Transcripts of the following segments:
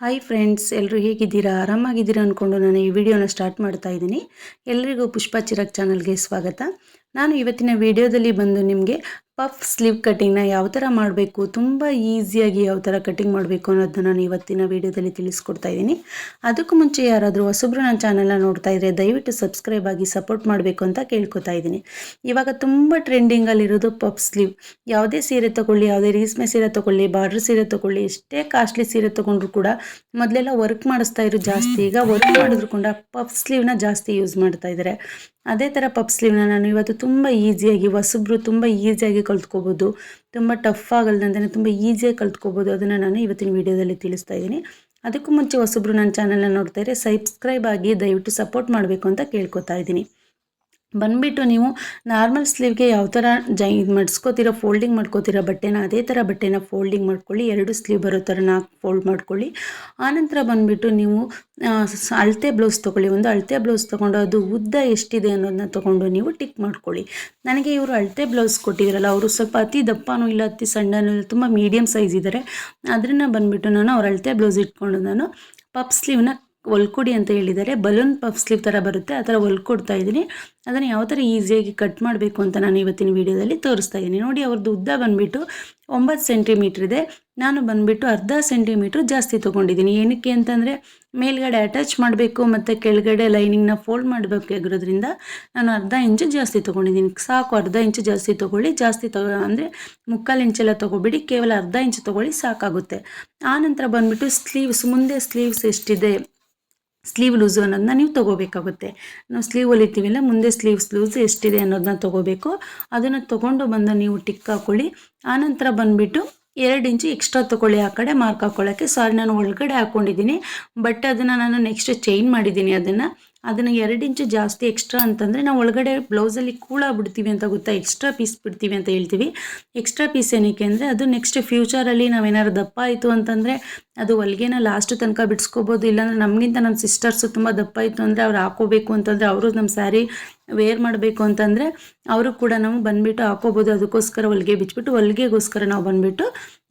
Hi friends ಎಲ್ಲರೂ ಹೇಗಿದ್ದೀರಾ? ಆರಾಮಾಗಿದ್ದೀರಾ ಅಂದ್ಕೊಂಡು ನಾನು ಈ ವಿಡಿಯೋನ ಸ್ಟಾರ್ಟ್ ಮಾಡ್ತಾ ಇದ್ದೀನಿ. ಎಲ್ಲರಿಗೂ ಪುಷ್ಪ ಚಿರಕ್ ಚಾನಲ್ಗೆ ಸ್ವಾಗತ. ನಾನು ಇವತ್ತಿನ ವಿಡಿಯೋದಲ್ಲಿ ಬಂದು ನಿಮಗೆ ಪಫ್ ಸ್ಲೀವ್ ಕಟ್ಟಿಂಗ್ನ ಯಾವ ಥರ ಮಾಡಬೇಕು, ತುಂಬ ಈಸಿಯಾಗಿ ಯಾವ ಥರ ಕಟ್ಟಿಂಗ್ ಮಾಡಬೇಕು ಅನ್ನೋದನ್ನ ನಾನು ಇವತ್ತಿನ ವಿಡಿಯೋದಲ್ಲಿ ತಿಳಿಸ್ಕೊಡ್ತಾ ಇದ್ದೀನಿ. ಅದಕ್ಕೂ ಮುಂಚೆ ಯಾರಾದರೂ ಹೊಸಬ್ರು ನನ್ನ ಚಾನಲ್ನ ನೋಡ್ತಾ ಇದ್ದರೆ ದಯವಿಟ್ಟು ಸಬ್ಸ್ಕ್ರೈಬ್ ಆಗಿ ಸಪೋರ್ಟ್ ಮಾಡಬೇಕು ಅಂತ ಕೇಳ್ಕೊತಾ ಇದ್ದೀನಿ. ಇವಾಗ ತುಂಬ ಟ್ರೆಂಡಿಂಗಲ್ಲಿರೋದು ಪಫ್ ಸ್ಲೀವ್ ಯಾವುದೇ ಸೀರೆ ತೊಗೊಳ್ಳಿ, ಯಾವುದೇ ರೀಸ್ಮೆ ಸೀರೆ ತೊಗೊಳ್ಳಿ ಬಾರ್ಡ್ರ್ ಸೀರೆ ತೊಗೊಳ್ಳಿ, ಎಷ್ಟೇ ಕಾಸ್ಟ್ಲಿ ಸೀರೆ ತೊಗೊಂಡ್ರು ಕೂಡ ಮೊದಲೆಲ್ಲ ವರ್ಕ್ ಮಾಡಿಸ್ತಾ ಇರೋ ಜಾಸ್ತಿ. ಈಗ ವರ್ಕ್ ಮಾಡಿದ್ರು ಕೂಡ ಪಫ್ ಸ್ಲೀವ್ನ ಜಾಸ್ತಿ ಯೂಸ್ ಮಾಡ್ತಾ ಇದ್ದಾರೆ. ಅದೇ ಥರ ಪಫ್ ಸ್ಲೀವ್ನ ನಾನು ಇವತ್ತು ತುಂಬ ಈಸಿಯಾಗಿ ಹೊಸಬ್ರು ತುಂಬ ಈಸಿಯಾಗಿ ಕಲ್ತ್ಕೋಬೋದು. ತುಂಬ ಟಫ್ ಆಗಲ್ದಂತೆ ತುಂಬ ಈಸಿಯಾಗಿ ಕಲ್ತ್ಕೋಬೋದು. ಅದನ್ನು ನಾನು ಇವತ್ತಿನ ವೀಡಿಯೋದಲ್ಲಿ ತಿಳಿಸ್ತಾ ಇದ್ದೀನಿ. ಅದಕ್ಕೂ ಮುಂಚೆ ಹೊಸಬ್ರು ನನ್ನ ಚಾನಲ್ನ ನೋಡ್ತಾ ಇದ್ದರೆ ಸಬ್ಸ್ಕ್ರೈಬ್ ಆಗಿ ದಯವಿಟ್ಟು ಸಪೋರ್ಟ್ ಮಾಡಬೇಕು ಅಂತ ಕೇಳ್ಕೊತಾ ಇದ್ದೀನಿ. ಬಂದುಬಿಟ್ಟು ನೀವು ನಾರ್ಮಲ್ ಸ್ಲೀವ್ಗೆ ಯಾವ ಥರ ಜೈ ಇದು ಮಡಿಸ್ಕೋತೀರ, ಫೋಲ್ಡಿಂಗ್ ಮಾಡ್ಕೋತೀರ ಬಟ್ಟೆನ, ಅದೇ ಥರ ಬಟ್ಟೆನ ಫೋಲ್ಡಿಂಗ್ ಮಾಡ್ಕೊಳ್ಳಿ. ಎರಡು ಸ್ಲೀವ್ ಬರೋ ಥರ ನಾಲ್ಕು ಫೋಲ್ಡ್ ಮಾಡ್ಕೊಳ್ಳಿ. ಆನಂತರ ಬಂದುಬಿಟ್ಟು ನೀವು ಅಳತೆ ಬ್ಲೌಸ್ ತೊಗೊಳ್ಳಿ. ಒಂದು ಅಳತೆ ಬ್ಲೌಸ್ ತೊಗೊಂಡು ಅದು ಉದ್ದ ಎಷ್ಟಿದೆ ಅನ್ನೋದನ್ನ ತೊಗೊಂಡು ನೀವು ಟಿಕ್ ಮಾಡ್ಕೊಳ್ಳಿ. ನನಗೆ ಇವರು ಅಳತೆ ಬ್ಲೌಸ್ ಕೊಟ್ಟಿದ್ರಲ್ಲ, ಅವರು ಸ್ವಲ್ಪ ಅತಿ ದಪ್ಪನೂ ಇಲ್ಲ, ಅತಿ ಸಣ್ಣನೂ ಇಲ್ಲ, ತುಂಬ ಮೀಡಿಯಮ್ ಸೈಜ್ ಇದ್ದಾರೆ ಅದರಿಂದ ಬಂದುಬಿಟ್ಟು ನಾನು ಅವ್ರ ಅಳತೆ ಬ್ಲೌಸ್ ಇಟ್ಕೊಂಡು ನಾನು ಪಪ್ ಸ್ಲೀವ್ನ ಹೊಲ್ಕೊಡಿ ಅಂತ ಹೇಳಿದ್ದಾರೆ. ಬಲೂನ್ ಪಫ್ ಸ್ಲೀವ್ ಥರ ಬರುತ್ತೆ. ಆ ಥರ ಹೊಲ್ಕೊಡ್ತಾ ಇದ್ದೀನಿ. ಅದನ್ನು ಯಾವ ಥರ ಈಸಿಯಾಗಿ ಕಟ್ ಮಾಡಬೇಕು ಅಂತ ನಾನು ಇವತ್ತಿನ ವೀಡಿಯೋದಲ್ಲಿ ತೋರಿಸ್ತಾ ಇದ್ದೀನಿ. ನೋಡಿ ಅವ್ರದ್ದು ಉದ್ದ ಬಂದುಬಿಟ್ಟು ಒಂಬತ್ತು ಸೆಂಟಿಮೀಟ್ರ್ ಇದೆ. ನಾನು ಬಂದುಬಿಟ್ಟು ಅರ್ಧ ಸೆಂಟಿಮೀಟ್ರ್ ಜಾಸ್ತಿ ತೊಗೊಂಡಿದ್ದೀನಿ. ಏನಕ್ಕೆ ಅಂತಂದರೆ, ಮೇಲ್ಗಡೆ ಅಟ್ಯಾಚ್ ಮಾಡಬೇಕು ಮತ್ತು ಕೆಳಗಡೆ ಲೈನಿಂಗ್ನ ಫೋಲ್ಡ್ ಮಾಡಬೇಕಾಗಿರೋದ್ರಿಂದ ನಾನು ಅರ್ಧ ಇಂಚು ಜಾಸ್ತಿ ತೊಗೊಂಡಿದ್ದೀನಿ. ಸಾಕು, ಅರ್ಧ ಇಂಚು ಜಾಸ್ತಿ ತೊಗೊಳ್ಳಿ. ಜಾಸ್ತಿ ತಗೋ, ಅಂದರೆ ಮುಕ್ಕಾಲು ಇಂಚೆಲ್ಲ ತೊಗೊಬಿಡಿ. ಕೇವಲ ಅರ್ಧ ಇಂಚು ತೊಗೊಳ್ಳಿ ಸಾಕಾಗುತ್ತೆ. ಆನಂತರ ಬಂದುಬಿಟ್ಟು ಸ್ಲೀವ್ಸ್ ಮುಂದೆ ಸ್ಲೀವ್ಸ್ ಎಷ್ಟಿದೆ? ಸ್ಲೀವ್ ಲೂಸು ಅನ್ನೋದನ್ನ ನೀವು ತೊಗೋಬೇಕಾಗುತ್ತೆ. ನಾವು ಸ್ಲೀವ್ ಹೊಲಿತೀವಿಲ್ಲ ಮುಂದೆ ಸ್ಲೀವ್ಸ್ ಲೂಸ್ ಎಷ್ಟಿದೆ ಅನ್ನೋದನ್ನ ತೊಗೋಬೇಕು. ಅದನ್ನು ತೊಗೊಂಡು ಬಂದು ನೀವು ಟಿಕ್ ಹಾಕೊಳ್ಳಿ. ಆನಂತರ ಬಂದುಬಿಟ್ಟು ಎರಡು ಇಂಚು ಎಕ್ಸ್ಟ್ರಾ ತೊಗೊಳ್ಳಿ ಆ ಕಡೆ ಮಾರ್ಕ್ ಹಾಕೊಳ್ಳೋಕ್ಕೆ. ಸಾರಿ ನಾನು ಒಳಗಡೆ ಹಾಕ್ಕೊಂಡಿದ್ದೀನಿ ಬಟ್ ಅದನ್ನು ನಾನು ನೆಕ್ಸ್ಟ್ ಚೈನ್ ಮಾಡಿದ್ದೀನಿ ಅದನ್ನು. ಅದನ್ನು ಎರಡು ಇಂಚು ಜಾಸ್ತಿ ಎಕ್ಸ್ಟ್ರಾ ಅಂತಂದರೆ ನಾವು ಒಳಗಡೆ ಬ್ಲೌಸಲ್ಲಿ ಕೂಳ ಬಿಡ್ತೀವಿ ಅಂತ ಗೊತ್ತಾ? ಎಕ್ಸ್ಟ್ರಾ ಪೀಸ್ ಬಿಡ್ತೀವಿ ಅಂತ ಹೇಳ್ತೀವಿ. ಎಕ್ಸ್ಟ್ರಾ ಪೀಸ್ ಏನಕ್ಕೆ ಅಂದರೆ ಅದು ನೆಕ್ಸ್ಟ್ ಫ್ಯೂಚರಲ್ಲಿ ನಾವೇನಾದ್ರು ದಪ್ಪ ಆಯಿತು ಅಂತಂದರೆ ಅದು ಹೊಲಿಗೆನ ಲಾಸ್ಟ್ ತನಕ ಬಿಡಿಸ್ಕೋಬೋದು. ಇಲ್ಲಾಂದರೆ ನಮಗಿಂತ ನಮ್ಮ ಸಿಸ್ಟರ್ಸು ತುಂಬ ದಪ್ಪ ಆಯಿತು ಅಂದರೆ ಅವ್ರು ಹಾಕೋಬೇಕು ಅಂತಂದರೆ ಅವರು ನಮ್ಮ ಸ್ಯಾರಿ ವೇರ್ ಮಾಡಬೇಕು ಅಂತಂದರೆ ಅವರು ಕೂಡ ನಾವು ಬಂದುಬಿಟ್ಟು ಹಾಕೋಬೋದು. ಅದಕ್ಕೋಸ್ಕರ ಹೊಲಿಗೆ ಬಿಚ್ಚಿಬಿಟ್ಟು ಹೊಲಿಗೆಗೋಸ್ಕರ ನಾವು ಬಂದುಬಿಟ್ಟು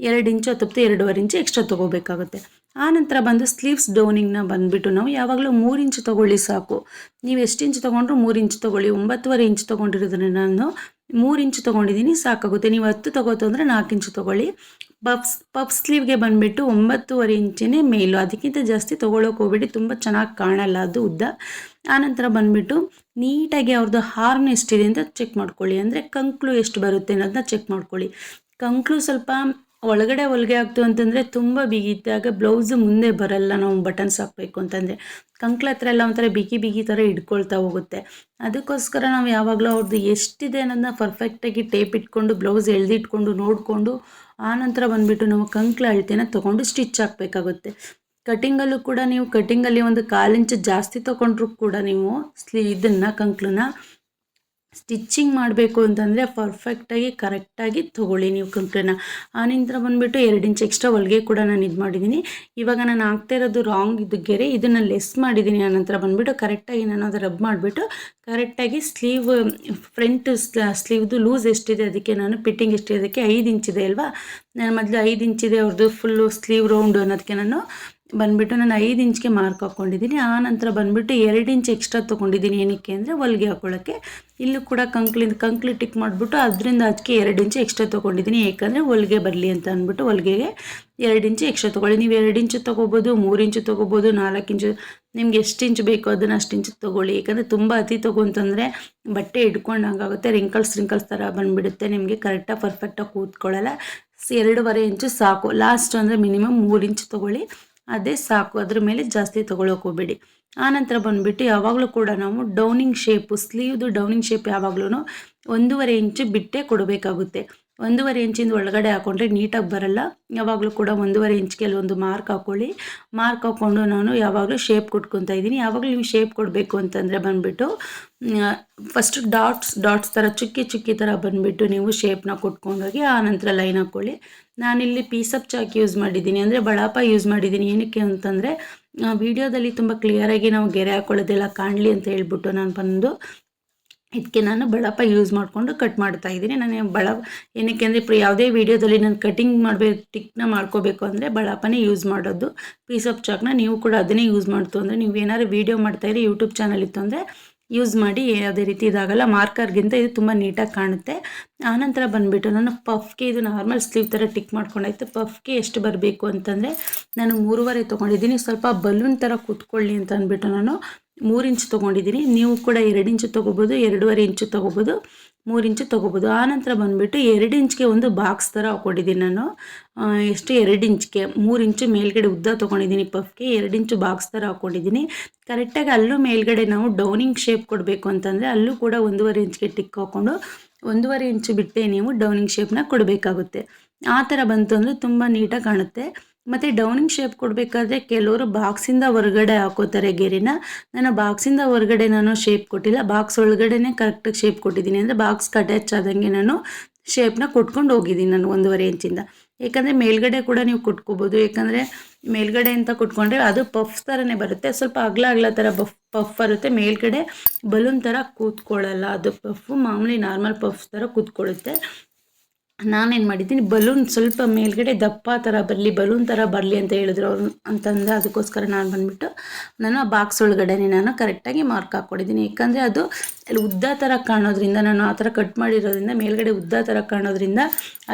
ಎರಡು ಇಂಚು ಅಥವಾ ಎರಡೂವರೆ ಇಂಚು ಎಕ್ಸ್ಟ್ರಾ ತೊಗೋಬೇಕಾಗುತ್ತೆ. ಆ ನಂತರ ಬಂದು ಸ್ಲೀವ್ಸ್ ಡೌನಿಂಗ್ನ ಬಂದುಬಿಟ್ಟು ನಾವು ಯಾವಾಗಲೂ ಮೂರು ಇಂಚು ತೊಗೊಳ್ಳಿ ಸಾಕು. ನೀವು ಎಷ್ಟು ಇಂಚು ತೊಗೊಂಡ್ರು ಮೂರು ಇಂಚು ತೊಗೊಳ್ಳಿ, ಒಂಬತ್ತುವರೆ ಇಂಚು ತೊಗೊಂಡಿರೋದನ್ನ ನಾನು ಮೂರು ಇಂಚು ತೊಗೊಂಡಿದ್ದೀನಿ, ಸಾಕಾಗುತ್ತೆ. ನೀವು ಹತ್ತು ತೊಗೋತು ಅಂದರೆ ನಾಲ್ಕು ಇಂಚು ತೊಗೊಳ್ಳಿ. ಪಫ್ಸ್ ಪಫ್ ಸ್ಲೀವ್ಗೆ ಬಂದುಬಿಟ್ಟು ಒಂಬತ್ತುವರೆ ಇಂಚಿನೇ ಮೇಲು. ಅದಕ್ಕಿಂತ ಜಾಸ್ತಿ ತೊಗೊಳಕ್ಕೆ ಹೋಗ್ಬಿಟ್ಟು ತುಂಬ ಚೆನ್ನಾಗಿ ಕಾಣಲ್ಲ ಅದು ಉದ್ದ. ಆನಂತರ ಬಂದುಬಿಟ್ಟು ನೀಟಾಗಿ ಅವ್ರದ್ದು ಹಾರ್ನ್ ಎಷ್ಟಿದೆ ಅಂತ ಚೆಕ್ ಮಾಡ್ಕೊಳ್ಳಿ. ಅಂದರೆ ಕಂಕ್ಳು ಎಷ್ಟು ಬರುತ್ತೆ ಅನ್ನೋದನ್ನ ಚೆಕ್ ಮಾಡ್ಕೊಳ್ಳಿ. ಕಂಕ್ಳು ಸ್ವಲ್ಪ ಒಳಗಡೆ ಹೊಲಿಗೆ ಆಗ್ತು ಅಂತಂದರೆ ತುಂಬ ಬಿಗಿದ್ದಾಗ ಬ್ಲೌಸು ಮುಂದೆ ಬರಲ್ಲ ನಾವು ಬಟನ್ಸ್ ಹಾಕಬೇಕು ಅಂತಂದರೆ. ಕಂಕ್ಳ ಹತ್ರ ಎಲ್ಲ ಒಂಥರ ಬಿಗಿ ಬಿಗಿ ಥರ ಹಿಡ್ಕೊಳ್ತಾ ಹೋಗುತ್ತೆ. ಅದಕ್ಕೋಸ್ಕರ ನಾವು ಯಾವಾಗಲೂ ಅವ್ರದ್ದು ಎಷ್ಟಿದೆ ಅನ್ನೋದನ್ನ ಪರ್ಫೆಕ್ಟಾಗಿ ಟೇಪ್ ಇಟ್ಕೊಂಡು ಬ್ಲೌಸ್ ಎಳ್ದಿಟ್ಕೊಂಡು, ನೋಡಿಕೊಂಡು ಆನಂತರ ಬಂದುಬಿಟ್ಟು ನಾವು ಕಂಕ್ಳ ಅಳತೆನ ತೊಗೊಂಡು ಸ್ಟಿಚ್ ಹಾಕಬೇಕಾಗುತ್ತೆ. ಕಟಿಂಗಲ್ಲೂ ಕೂಡ ನೀವು ಕಟಿಂಗಲ್ಲಿ ಒಂದು ಕಾಲಿಂಚು ಜಾಸ್ತಿ ತೊಗೊಂಡ್ರು ಕೂಡ ನೀವು ಸ್ಲೀ ಇದನ್ನು, ಕಂಕ್ಳನ್ನ ಸ್ಟಿಚ್ಚಿಂಗ್ ಮಾಡಬೇಕು ಅಂತಂದರೆ ಪರ್ಫೆಕ್ಟಾಗಿ ಕರೆಕ್ಟಾಗಿ ತೊಗೊಳ್ಳಿ ನೀವು ಕಂಕಣ ಆನಂತರ ಬಂದುಬಿಟ್ಟು ಎರಡು ಇಂಚ್ ಎಕ್ಸ್ಟ್ರಾ ಹೊಲಿಗೆ ಕೂಡ ನಾನು ಇದು ಮಾಡಿದ್ದೀನಿ. ಇವಾಗ ನಾನು ಹಾಕ್ತಾ ಇರೋದು ರಾಂಗ್ ಇದು ಗೆರೆ, ಇದನ್ನು ಲೆಸ್ ಮಾಡಿದ್ದೀನಿ. ಆನಂತರ ಬಂದುಬಿಟ್ಟು ಕರೆಕ್ಟಾಗಿ ನಾನು ಅದು ರಬ್ ಮಾಡಿಬಿಟ್ಟು ಕರೆಕ್ಟಾಗಿ ಸ್ಲೀವ್ ಫ್ರಂಟ್ ಸ್ಲೀವ್ದು ಲೂಸ್ ಎಷ್ಟಿದೆ ಅದಕ್ಕೆ ನಾನು ಫಿಟ್ಟಿಂಗ್ ಎಷ್ಟಿದೆ ಅದಕ್ಕೆ ಐದು ಇಂಚಿದೆ ಅಲ್ವಾ? ನಾನು ಮೊದಲು ಐದು ಇಂಚಿದೆ ಅವ್ರದ್ದು ಫುಲ್ಲು ಸ್ಲೀವ್ ರೌಂಡು ಅನ್ನೋದಕ್ಕೆ ನಾನು ಬಂದುಬಿಟ್ಟು ನಾನು ಐದು ಇಂಚ್ಗೆ ಮಾರ್ಕ್ ಹಾಕ್ಕೊಂಡಿದ್ದೀನಿ ಆ ನಂತರ ಬಂದುಬಿಟ್ಟು ಎರಡು ಇಂಚ್ ಎಕ್ಸ್ಟ್ರಾ ತೊಗೊಂಡಿದ್ದೀನಿ ಏನಕ್ಕೆ ಅಂದರೆ ಹೊಲಿಗೆ ಹಾಕ್ಕೊಳ್ಳೋಕ್ಕೆ ಇಲ್ಲೂ ಕೂಡ ಕಂಕ್ಲಿಂದ, ಕಂಕ್ಲಿ ಟಿಕ್ ಮಾಡಿಬಿಟ್ಟು ಅದರಿಂದ ಅದಕ್ಕೆ ಎರಡು ಇಂಚು ಎಕ್ಸ್ಟ್ರಾ ತೊಗೊಂಡಿದ್ದೀನಿ ಏಕೆಂದರೆ ಹೊಲಿಗೆ ಬರಲಿ ಅಂತ ಅಂದ್ಬಿಟ್ಟು ಹೊಲಿಗೆಗೆ ಎರಡು ಇಂಚು ಎಕ್ಸ್ಟ್ರಾ ತೊಗೊಳ್ಳಿ. ನೀವು ಎರಡು ಇಂಚು ತೊಗೋಬೋದು, ಮೂರು ಇಂಚು ತೊಗೋಬೋದು, ನಾಲ್ಕು ಇಂಚು, ನಿಮ್ಗೆ ಎಷ್ಟು ಇಂಚು ಬೇಕೋ ಅದನ್ನು ಅಷ್ಟು ಇಂಚು ತೊಗೊಳ್ಳಿ. ಏಕೆಂದರೆ ತುಂಬ ಅತಿ ತೊಗೊಂತಂದರೆ ಬಟ್ಟೆ ಹಿಡ್ಕೊಂಡಂಗಾಗುತ್ತೆ ರಿಂಕಲ್ಸ್ ರಿಂಕಲ್ಸ್ ಥರ ಬಂದುಬಿಡುತ್ತೆ. ನಿಮಗೆ ಕರೆಕ್ಟಾಗಿ ಪರ್ಫೆಕ್ಟಾಗಿ ಕೂತ್ಕೊಳ್ಳಲ್ಲ. ಎರಡೂವರೆ ಇಂಚು ಸಾಕು. ಲಾಸ್ಟ್ ಅಂದರೆ ಮಿನಿಮಮ್ ಮೂರು ಇಂಚು ತೊಗೊಳ್ಳಿ. ಅದೇ ಸಾಕು. ಅದ್ರ ಮೇಲೆ ಜಾಸ್ತಿ ತೊಗೊಳಕ್ಕೆ ಹೋಗ್ಬೇಡಿ. ಆನಂತರ ಬಂದುಬಿಟ್ಟು ಯಾವಾಗಲೂ ಕೂಡ ನಾವು ಡೌನಿಂಗ್ ಶೇಪು, ಸ್ಲೀವ್ದು ಡೌನಿಂಗ್ ಶೇಪ್ ಯಾವಾಗ್ಲೂ ಒಂದೂವರೆ ಇಂಚು ಬಿಟ್ಟೇ ಕೊಡಬೇಕಾಗುತ್ತೆ. ಒಂದೂವರೆ ಇಂಚಿಂದ ಒಳಗಡೆ ಹಾಕ್ಕೊಂಡ್ರೆ ನೀಟಾಗಿ ಬರಲ್ಲ. ಯಾವಾಗಲೂ ಕೂಡ ಒಂದೂವರೆ ಇಂಚ್ ಒಂದು ಮಾರ್ಕ್ ಹಾಕ್ಕೊಳ್ಳಿ ಮಾರ್ಕ್ ಹಾಕ್ಕೊಂಡು ನಾನು ಯಾವಾಗಲೂ ಶೇಪ್ ಕೊಟ್ಕೊತಾ ಇದ್ದೀನಿ. ಯಾವಾಗಲೂ ನೀವು ಶೇಪ್ ಕೊಡಬೇಕು ಅಂತಂದರೆ ಬಂದುಬಿಟ್ಟು ಫಸ್ಟ್ ಡಾಟ್ಸ್ ಡಾಟ್ಸ್ ಥರ, ಚುಕ್ಕಿ ಚುಕ್ಕಿ ಥರ ಬಂದುಬಿಟ್ಟು ನೀವು ಶೇಪ್ನ ಕೊಟ್ಕೊಂಡೋಗಿ ಆ ನಂತರ ಲೈನ್ ಹಾಕ್ಕೊಳ್ಳಿ ನಾನಿಲ್ಲಿ ಪೀಸಪ್ ಚಾಕ್ ಯೂಸ್ ಮಾಡಿದ್ದೀನಿ. ಅಂದರೆ ಬಳಾಪ ಯೂಸ್ ಮಾಡಿದ್ದೀನಿ. ಏನಕ್ಕೆ ಅಂತಂದರೆ ವಿಡಿಯೋದಲ್ಲಿ ತುಂಬ ಕ್ಲಿಯರಾಗಿ ನಾವು ಗೆರೆ ಹಾಕ್ಕೊಳ್ಳೋದೆಲ್ಲ ಕಾಣಲಿ ಅಂತ ಹೇಳ್ಬಿಟ್ಟು ನಾನು ಬಂದು ಇದಕ್ಕೆ ನಾನು ಬಳಪ ಯೂಸ್ ಮಾಡಿಕೊಂಡು ಕಟ್ ಮಾಡ್ತಾ ಇದ್ದೀನಿ. ನಾನು ಬಳ, ಏನಕ್ಕೆ ಅಂದರೆ ಇಪ್ಪ ಯಾವುದೇ ವೀಡಿಯೋದಲ್ಲಿ ನಾನು ಕಟಿಂಗ್ ಮಾಡಬೇಕು ಟಿಕ್ನ ಮಾಡ್ಕೋಬೇಕು ಅಂದರೆ ಬಳಪನೇ ಯೂಸ್ ಮಾಡೋದು. ಪೀಸ್ ಆಫ್ ಚಾಕ್ನ ನೀವು ಕೂಡ ಅದನ್ನೇ ಯೂಸ್ ಮಾಡ್ತು ಅಂದರೆ ನೀವು ಏನಾದ್ರು ವೀಡಿಯೋ ಮಾಡ್ತಾ ಇರಿ ಯೂಟ್ಯೂಬ್ ಚಾನಲ್ ಇತ್ತು ಅಂದರೆ ಯೂಸ್ ಮಾಡಿ, ಯಾವುದೇ ರೀತಿ ಇದಾಗಲ್ಲ ಮಾರ್ಕರ್ಗಿಂತ ಇದು ತುಂಬ ನೀಟಾಗಿ ಕಾಣುತ್ತೆ. ಆನಂತರ ಬಂದುಬಿಟ್ಟು ನಾನು ಪಫ್ಗೆ ಇದು ನಾರ್ಮಲ್ ಸ್ಲೀವ್ ಥರ ಟಿಕ್ ಮಾಡ್ಕೊಂಡಾಯ್ತು. ಪಫ್ಗೆ ಎಷ್ಟು ಬರಬೇಕು ಅಂತಂದರೆ ನಾನು ಮೂರುವರೆ ತೊಗೊಂಡಿದ್ದೀನಿ. ಸ್ವಲ್ಪ ಬಲೂನ್ ಥರ ಕೂತ್ಕೊಳ್ಳಿ ಅಂತ ಅಂದ್ಬಿಟ್ಟು ನಾನು ಮೂರು ಇಂಚು ತೊಗೊಂಡಿದ್ದೀನಿ ನೀವು ಕೂಡ ಎರಡು ಇಂಚು ತೊಗೋಬೋದು, ಎರಡೂವರೆ ಇಂಚು ತೊಗೋಬೋದು, ಮೂರು ಇಂಚು ತೊಗೋಬೋದು. ಆನಂತರ ಬಂದುಬಿಟ್ಟು ಎರಡು ಇಂಚ್ಗೆ ಒಂದು ಬಾಕ್ಸ್ ಥರ ಹಾಕ್ಕೊಂಡಿದ್ದೀನಿ ನಾನು. ಎಷ್ಟು? ಎರಡು ಇಂಚ್ಗೆ. ಮೂರು ಇಂಚು ಮೇಲ್ಗಡೆ ಉದ್ದ ತೊಗೊಂಡಿದ್ದೀನಿ ಪಫ್ಗೆ. ಎರಡು ಇಂಚು ಬಾಕ್ಸ್ ಥರ ಹಾಕ್ಕೊಂಡಿದ್ದೀನಿ ಕರೆಕ್ಟಾಗಿ ಅಲ್ಲೂ ಮೇಲ್ಗಡೆ ನಾವು ಡೌನಿಂಗ್ ಶೇಪ್ ಕೊಡಬೇಕು ಅಂತಂದರೆ ಅಲ್ಲೂ ಕೂಡ ಒಂದೂವರೆ ಇಂಚ್ಗೆ ಟಿಕ್ ಹಾಕ್ಕೊಂಡು ಒಂದೂವರೆ ಇಂಚು ಬಿಟ್ಟೆ ನೀವು ಡೌನಿಂಗ್ ಶೇಪ್ನ ಕೊಡಬೇಕಾಗುತ್ತೆ. ಆ ಥರ ಬಂತು ಅಂದರೆ ತುಂಬ ನೀಟಾಗಿ ಕಾಣುತ್ತೆ. ಮತ್ತು ಡೌನಿಂಗ್ ಶೇಪ್ ಕೊಡಬೇಕಾದ್ರೆ ಕೆಲವರು ಬಾಕ್ಸಿಂದ ಹೊರಗಡೆ ಹಾಕೋತಾರೆ ಗೆರೆನ. ನಾನು ಬಾಕ್ಸಿಂದ ಹೊರಗಡೆ ನಾನು ಶೇಪ್ ಕೊಟ್ಟಿಲ್ಲ. ಬಾಕ್ಸ್ ಒಳಗಡೆನೇ ಕರೆಕ್ಟಾಗಿ ಶೇಪ್ ಕೊಟ್ಟಿದ್ದೀನಿ. ಅಂದರೆ ಬಾಕ್ಸ್ ಅಟ್ಯಾಚ್ ಆದಂಗೆ ನಾನು ಶೇಪ್ನ ಕೊಟ್ಕೊಂಡು ಹೋಗಿದ್ದೀನಿ ನಾನು ಒಂದೂವರೆ ಇಂಚಿಂದ. ಏಕೆಂದರೆ ಮೇಲ್ಗಡೆ ಕೂಡ ನೀವು ಕೊಟ್ಕೋಬೋದು. ಏಕೆಂದರೆ ಮೇಲ್ಗಡೆ ಅಂತ ಕೊಟ್ಕೊಂಡ್ರೆ ಅದು ಪಫ್ ಥರನೇ ಬರುತ್ತೆ. ಸ್ವಲ್ಪ ಅಗ್ಲ ಅಗ್ಲ ಥರ ಬಫ್, ಪಫ್ ಬರುತ್ತೆ. ಮೇಲ್ಗಡೆ ಬಲೂನ್ ಥರ ಕೂತ್ಕೊಳ್ಳಲ್ಲ. ಅದು ಪಫ್ ಮಾಮೂಲಿ ನಾರ್ಮಲ್ ಪಫ್ ಥರ ಕೂತ್ಕೊಳ್ಳುತ್ತೆ. ನಾನೇನು ಮಾಡಿದ್ದೀನಿ, ಬಲೂನ್ ಸ್ವಲ್ಪ ಮೇಲ್ಗಡೆ ದಪ್ಪ ಥರ ಬರಲಿ, ಬಲೂನ್ ಥರ ಬರಲಿ ಅಂತ ಹೇಳಿದ್ರು ಅವ್ರು. ಅಂತಂದರೆ ಅದಕ್ಕೋಸ್ಕರ ನಾನು ಬಂದುಬಿಟ್ಟು ನಾನು ಆ ಬಾಕ್ಸ್ ಒಳಗಡೆನೇ ನಾನು ಕರೆಕ್ಟಾಗಿ ಮಾರ್ಕ್ ಹಾಕ್ಕೊಂಡಿದ್ದೀನಿ. ಯಾಕಂದರೆ ಅದು ಅಲ್ಲಿ ಉದ್ದ ಥರ ಕಾಣೋದ್ರಿಂದ, ನಾನು ಆ ಥರ ಕಟ್ ಮಾಡಿರೋದ್ರಿಂದ, ಮೇಲ್ಗಡೆ ಉದ್ದ ಥರ ಕಾಣೋದ್ರಿಂದ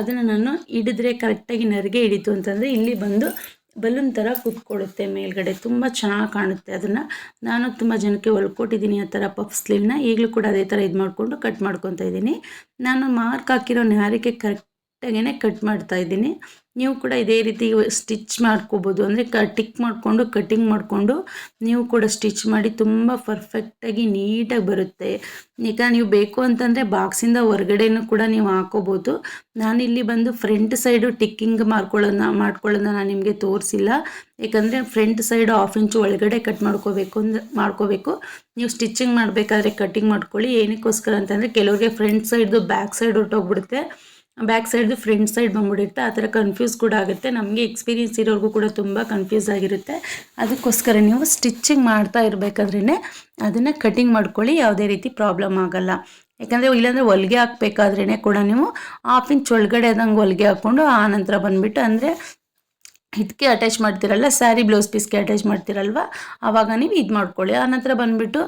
ಅದನ್ನು ನಾನು ಹಿಡಿದ್ರೆ ಕರೆಕ್ಟಾಗಿ ನರಿಗೆ ಹಿಡಿತು ಅಂತಂದರೆ ಇಲ್ಲಿ ಬಂದು ಬಲೂನ್ ಥರ ಕೂತ್ಕೊಳ್ಳುತ್ತೆ ಮೇಲ್ಗಡೆ, ತುಂಬ ಚೆನ್ನಾಗಿ ಕಾಣುತ್ತೆ ಅದನ್ನು. ನಾನು ತುಂಬ ಜನಕ್ಕೆ ಹೊಲ್ಕೊಟ್ಟಿದ್ದೀನಿ ಆ ಥರ ಪಫ್ ಸ್ಲೀವ್ನ ಈಗಲೂ ಕೂಡ ಅದೇ ಥರ ಇದು ಮಾಡಿಕೊಂಡು ಕಟ್ ಮಾಡ್ಕೊತಾ ಇದ್ದೀನಿ. ನಾನು ಮಾರ್ಕ್ ಹಾಕಿರೋ ನ್ಯಾರಿಕೆ ಕರೆಕ್ಟಾಗೇ ಕಟ್ ಮಾಡ್ತಾ ಇದ್ದೀನಿ. ನೀವು ಕೂಡ ಇದೇ ರೀತಿ ಸ್ಟಿಚ್ ಮಾಡ್ಕೋಬೋದು. ಅಂದರೆ ಕ ಟಿಕ್ ಮಾಡಿಕೊಂಡು ಕಟ್ಟಿಂಗ್ ಮಾಡಿಕೊಂಡು ನೀವು ಕೂಡ ಸ್ಟಿಚ್ ಮಾಡಿ ತುಂಬ ಪರ್ಫೆಕ್ಟಾಗಿ ನೀಟಾಗಿ ಬರುತ್ತೆ. ಈಗ ನೀವು ಬೇಕು ಅಂತಂದರೆ ಬಾಕ್ಸಿಂದ ಹೊರಗಡೆನೂ ಕೂಡ ನೀವು ಹಾಕೋಬೋದು. ನಾನಿಲ್ಲಿ ಬಂದು ಫ್ರಂಟ್ ಸೈಡು ಟಿಕ್ಕಿಂಗ್ ಮಾಡ್ಕೊಳ್ಳೋಣ ಮಾಡ್ಕೊಳ್ಳೋದನ್ನ ನಾನು ನಿಮಗೆ ತೋರಿಸಿಲ್ಲ. ಯಾಕಂದರೆ ಫ್ರಂಟ್ ಸೈಡ್ ಹಾಫ್ ಇಂಚು ಒಳಗಡೆ ಕಟ್ ಮಾಡ್ಕೋಬೇಕು ಅಂದ್ರೆ ಮಾಡ್ಕೋಬೇಕು. ನೀವು ಸ್ಟಿಚಿಂಗ್ ಮಾಡಬೇಕಾದ್ರೆ ಕಟ್ಟಿಂಗ್ ಮಾಡ್ಕೊಳ್ಳಿ. ಏನಕ್ಕೋಸ್ಕರ ಅಂತಂದರೆ ಕೆಲವ್ರಿಗೆ ಫ್ರಂಟ್ ಸೈಡ್ದು ಬ್ಯಾಕ್ ಸೈಡ್ ಹೊಟ್ಟೋಗ್ಬಿಡುತ್ತೆ ಬ್ಯಾಕ್ ಸೈಡ್ದು ಫ್ರಂಟ್ ಸೈಡ್ ಬಂದ್ಬಿಡುತ್ತೆ. ಆ ಥರ ಕನ್ಫ್ಯೂಸ್ ಕೂಡ ಆಗುತ್ತೆ. ನಮಗೆ ಎಕ್ಸ್ಪೀರಿಯನ್ಸ್ ಇರೋರಿಗೂ ಕೂಡ ತುಂಬ ಕನ್ಫ್ಯೂಸ್ ಆಗಿರುತ್ತೆ. ಅದಕ್ಕೋಸ್ಕರ ನೀವು ಸ್ಟಿಚ್ಚಿಂಗ್ ಮಾಡ್ತಾ ಇರಬೇಕಾದ್ರೇ ಅದನ್ನು ಕಟಿಂಗ್ ಮಾಡ್ಕೊಳ್ಳಿ. ಯಾವುದೇ ರೀತಿ ಪ್ರಾಬ್ಲಮ್ ಆಗಲ್ಲ. ಯಾಕಂದರೆ ಇಲ್ಲಾಂದರೆ ಹೊಲಿಗೆ ಹಾಕ್ಬೇಕಾದ್ರೇ ಕೂಡ ನೀವು ಹಾಫ್ ಇಂಚ್ ಒಳಗಡೆ ಆದಂಗೆ ಹೊಲಿಗೆ ಹಾಕ್ಕೊಂಡು ಆ ನಂತರ ಬಂದುಬಿಟ್ಟು ಅಂದರೆ ಇದಕ್ಕೆ ಅಟ್ಯಾಚ್ ಮಾಡ್ತಿರಲ್ಲ ಸ್ಯಾರಿ ಬ್ಲೌಸ್ ಪೀಸ್ಗೆ ಅಟ್ಯಾಚ್ ಮಾಡ್ತಿರಲ್ವ? ಆವಾಗ ನೀವು ಇದು ಮಾಡ್ಕೊಳ್ಳಿ ಆನಂತರ ಬಂದುಬಿಟ್ಟು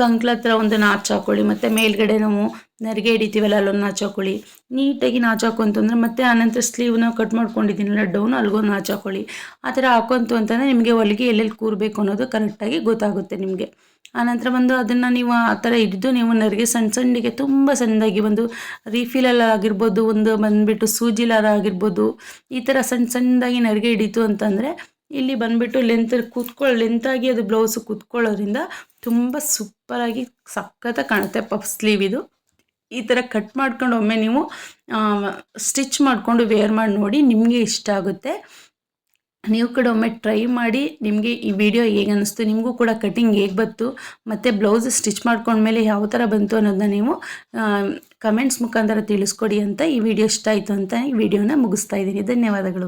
ಕಂಕ್ಲ ಹತ್ರ ಒಂದು ನಾಚ್ ಹಾಕ್ಕೊಳ್ಳಿ ಮತ್ತು ಮೇಲ್ಗಡೆ ನಾವು ನೆರಿಗೆ ಹಿಡಿತೀವಲ್ಲ ಅಲ್ಲೊಂದು ನಾಚಾಕೊಳ್ಳಿ ನೀಟಾಗಿ ನಾಚಾಕು ಹಾಕೊಂತಂದ್ರೆ ಮತ್ತೆ ಆನಂತರ ಸ್ಲೀವ್ನ ಕಟ್ ಮಾಡ್ಕೊಂಡಿದ್ದೀನಲ್ಲ ಡೌನ್ ಅಲ್ಗೊಂದು ನಾಚಾಕೊಳ್ಳಿ ಆ ಥರ ಹಾಕೊಂತು ಅಂತಂದರೆ ನಿಮಗೆ ಹೊಲಿಗೆ ಎಲ್ಲೆಲ್ಲಿ ಕೂರಬೇಕು ಅನ್ನೋದು ಕರೆಕ್ಟಾಗಿ ಗೊತ್ತಾಗುತ್ತೆ ನಿಮಗೆ. ಆನಂತರ ಬಂದು ಅದನ್ನು ನೀವು ಆ ಥರ ಹಿಡಿದು ನೀವು ನರಿಗೆ ಸಣ್ಣ ಸಣ್ಣಗೆ ತುಂಬ ಸಣ್ಣದಾಗಿ ಒಂದು ರೀಫಿಲಲ್ಲ ಆಗಿರ್ಬೋದು, ಒಂದು ಬಂದುಬಿಟ್ಟು ಸೂಜಿಲಾರ ಆಗಿರ್ಬೋದು, ಈ ಥರ ಸಣ್ಣ ಸಣ್ಣದಾಗಿ ನರಿಗೆ ಹಿಡಿತು ಅಂತಂದರೆ ಇಲ್ಲಿ ಬಂದುಬಿಟ್ಟು ಲೆಂತ್ ಕೂತ್ಕೊಳ್ಳೋ ಲೆಂತಾಗಿ ಅದು ಬ್ಲೌಸು ಕೂತ್ಕೊಳ್ಳೋದ್ರಿಂದ ತುಂಬ ಸೂಪರಾಗಿ ಸಖತ್ತಾಗಿ ಕಾಣುತ್ತೆ ಪಫ್ ಸ್ಲೀವ್ ಇದು. ಈ ಥರ ಕಟ್ ಮಾಡ್ಕೊಂಡು ಒಮ್ಮೆ ನೀವು ಸ್ಟಿಚ್ ಮಾಡಿಕೊಂಡು ವೇರ್ ಮಾಡಿ ನೋಡಿ ನಿಮಗೆ ಇಷ್ಟ ಆಗುತ್ತೆ. ನೀವು ಕೂಡ ಒಮ್ಮೆ ಟ್ರೈ ಮಾಡಿ ನಿಮಗೆ ಈ ವಿಡಿಯೋ ಹೇಗೆ ಅನ್ನಿಸ್ತು ನಿಮಗೂ ಕೂಡ ಕಟಿಂಗ್ ಹೇಗೆ ಬಂತು, ಮತ್ತು ಬ್ಲೌಸ್ ಸ್ಟಿಚ್ ಮಾಡ್ಕೊಂಡ್ಮೇಲೆ ಯಾವ ಥರ ಬಂತು ಅನ್ನೋದನ್ನ ನೀವು ಕಮೆಂಟ್ಸ್ ಮುಖಾಂತರ ತಿಳಿಸ್ಕೊಡಿ ಅಂತ ಈ ವಿಡಿಯೋ ಇಷ್ಟ ಆಯಿತು ಅಂತ ಈ ವಿಡಿಯೋನ ಮುಗಿಸ್ತಾ ಇದ್ದೀನಿ. ಧನ್ಯವಾದಗಳು.